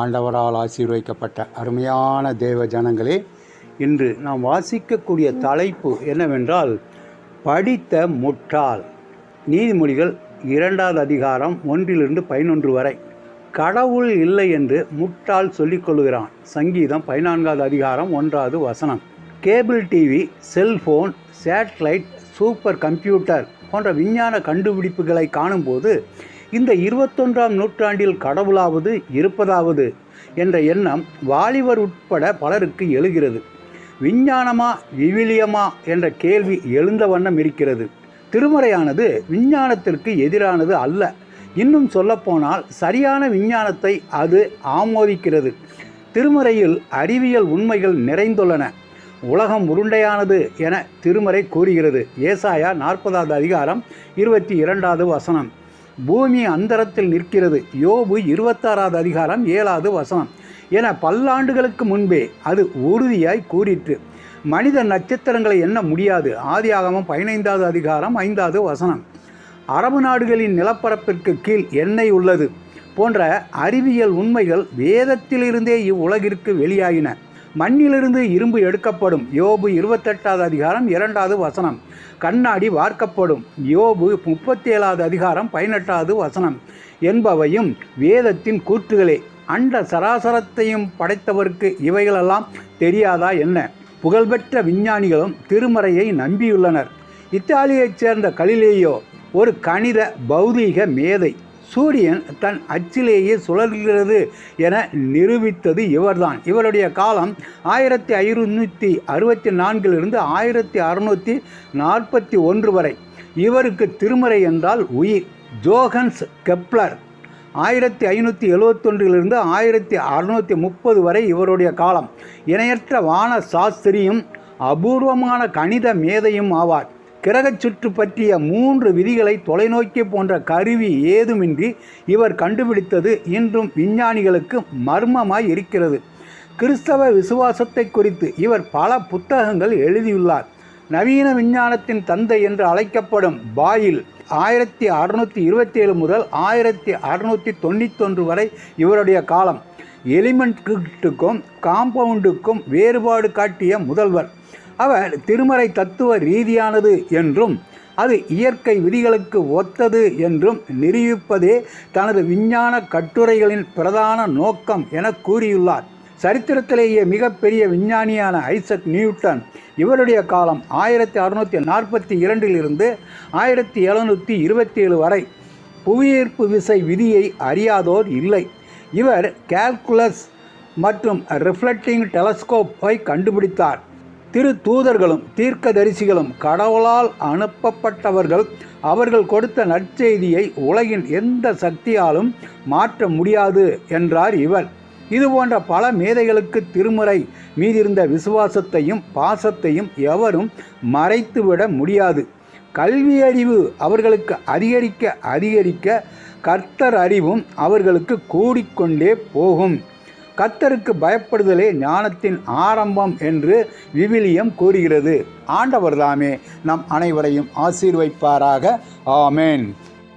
ஆண்டவரால் ஆசீர்வதிக்கப்பட்ட அருமையான தேவ ஜனங்களே இன்று நாம் வாசிக்கக்கூடிய தலைப்பு என்னவென்றால் படித்த முட்டாள். நீதிமொழிகள் இரண்டாவது அதிகாரம் ஒன்றிலிருந்து பதினொன்று வரை. கடவுள் இல்லை என்று முட்டாள் சொல்லிக்கொள்கிறான் சங்கீதம் பதினான்காவது அதிகாரம் ஒன்றாவது வசனம். Cable TV cellphone satellite super computer போன்ற விஞ்ஞான கண்டுபிடிப்புகளை காணும்போது இந்த இருபத்தொன்றாம் நூற்றாண்டில் கடவுளாவது இருப்பதாவது என்ற எண்ணம் வாலிபர் உட்பட பலருக்கு எழுகிறது. விஞ்ஞானமா விவிலியமா என்ற கேள்வி எழுந்த வண்ணம் இருக்கிறது. திருமறையானது விஞ்ஞானத்திற்கு எதிரானது அல்ல. இன்னும் சொல்லப்போனால் சரியான விஞ்ஞானத்தை அது ஆமோதிக்கிறது. திருமறையில் அறிவியல் உண்மைகள் நிறைந்துள்ளன. உலகம் உருண்டையானது என திருமறை கூறுகிறது. ஏசாயா நாற்பதாவது அதிகாரம் இருபத்தி இரண்டாவது வசனம். பூமி அந்தரத்தில் நிற்கிறது. யோபு இருபத்தாறாவது அதிகாரம் ஏழாவது வசனம். என பல்லாண்டுகளுக்கு முன்பே அது உறுதியாய் கூறிற்று. மனித நட்சத்திரங்களை எண்ண முடியாது. ஆதியாகமம் பதினைந்தாவது அதிகாரம் ஐந்தாவது வசனம். அரபு நாடுகளின் நிலப்பரப்பிற்கு கீழ் எண்ணெய் உள்ளது போன்ற அறிவியல் உண்மைகள் வேதத்திலிருந்தே இவ்வுலகிற்கு வெளியாகின மண்ணிலிருந்து இரும்பு எடுக்கப்படும். யோபு இருபத்தெட்டாவது அதிகாரம் இரண்டாவது வசனம். கண்ணாடி வார்க்கப்படும். யோபு முப்பத்தி ஏழாவது அதிகாரம் பதினெட்டாவது வசனம். என்பவையும் வேதத்தின் கூற்றுகளே. அண்ட சராசரத்தையும் படைத்தவருக்கு இவைகளெல்லாம் தெரியாதா என்ன? புகழ்பெற்ற விஞ்ஞானிகளும் திருமறையை நம்பியுள்ளனர். இத்தாலியைச் சேர்ந்த கலிலேயோ ஒரு கணித பௌதீக மேதை சூரியன் தன் அச்சிலேயே சுழல்கிறது என நிரூபித்தது இவர்தான். இவருடைய காலம் ஆயிரத்தி ஐநூற்றி அறுபத்தி நான்கிலிருந்து ஆயிரத்தி அறுநூற்றி நாற்பத்தி ஒன்று வரை. இவருக்கு திருமறை என்றால் உயிர். ஜோகன்ஸ் கெப்லர் ஆயிரத்தி ஐநூற்றி எழுவத்தொன்றிலிருந்து ஆயிரத்தி அறுநூற்றி முப்பது வரை இவருடைய காலம். இணையற்ற வான சாஸ்திரியும் அபூர்வமான கணித மேதையும் ஆவார். கிரகச் சுற்று பற்றிய மூன்று விதிகளை தொலைநோக்கி போன்ற கருவி ஏதுமின்றி இவர் கண்டுபிடித்தது இன்றும் விஞ்ஞானிகளுக்கு மர்மமாய் இருக்கிறது. கிறிஸ்தவ விசுவாசத்தை குறித்து இவர் பல புத்தகங்கள் எழுதியுள்ளார். நவீன விஞ்ஞானத்தின் தந்தை என்று அழைக்கப்படும் பாயில் ஆயிரத்தி அறுநூற்றி இருபத்தி ஏழு முதல் ஆயிரத்தி அறுநூற்றி தொண்ணூத்தொன்று வரை இவருடைய காலம். எலிமெண்ட்டுக்கும் காம்பவுண்டுக்கும் வேறுபாடு காட்டிய முதல்வர். அவர் திருமறை தத்துவ ரீதியானது என்றும் அது இயற்கை விதிகளுக்கு ஒத்தது என்றும் நிரூபிப்பதே தனது விஞ்ஞான கட்டுரைகளின் பிரதான நோக்கம் என கூறியுள்ளார். சரித்திரத்திலேயே மிகப்பெரிய விஞ்ஞானியான ஐசக் நியூட்டன் இவருடைய காலம் ஆயிரத்தி அறுநூற்றி நாற்பத்தி இரண்டிலிருந்து ஆயிரத்தி எழுநூற்றி இருபத்தி ஏழு வரை புவியீர்ப்பு விசை விதியை அறியாதோர் இல்லை. இவர் கேல்குலஸ் மற்றும் ரிஃப்ளெக்டிங் டெலஸ்கோப்பை கண்டுபிடித்தார். திரு தூதர்களும் தீர்க்கதரிசிகளும் கடவுளால் அனுப்பப்பட்டவர்கள் அவர்கள் கொடுத்த நற்செய்தியை உலகின் எந்த சக்தியாலும் மாற்ற முடியாது என்றார் இவர். இது போன்ற பல மேதைகளுக்கு திருமுறை மீதிருந்த விசுவாசத்தையும் பாசத்தையும் எவரும் மறைத்துவிட முடியாது. கல்வி அறிவு அவர்களுக்கு அதிகரிக்க அதிகரிக்க கர்த்தர் அறிவும் அவர்களுக்கு கூடிக்கொண்டே போகும். கத்தருக்கு பயப்படுதலே ஞானத்தின் ஆரம்பம் என்று விவிலியம் கூறுகிறது. ஆண்டவர்தாமே நம் அனைவரையும் ஆசீர்வைப்பாராக. ஆமேன்.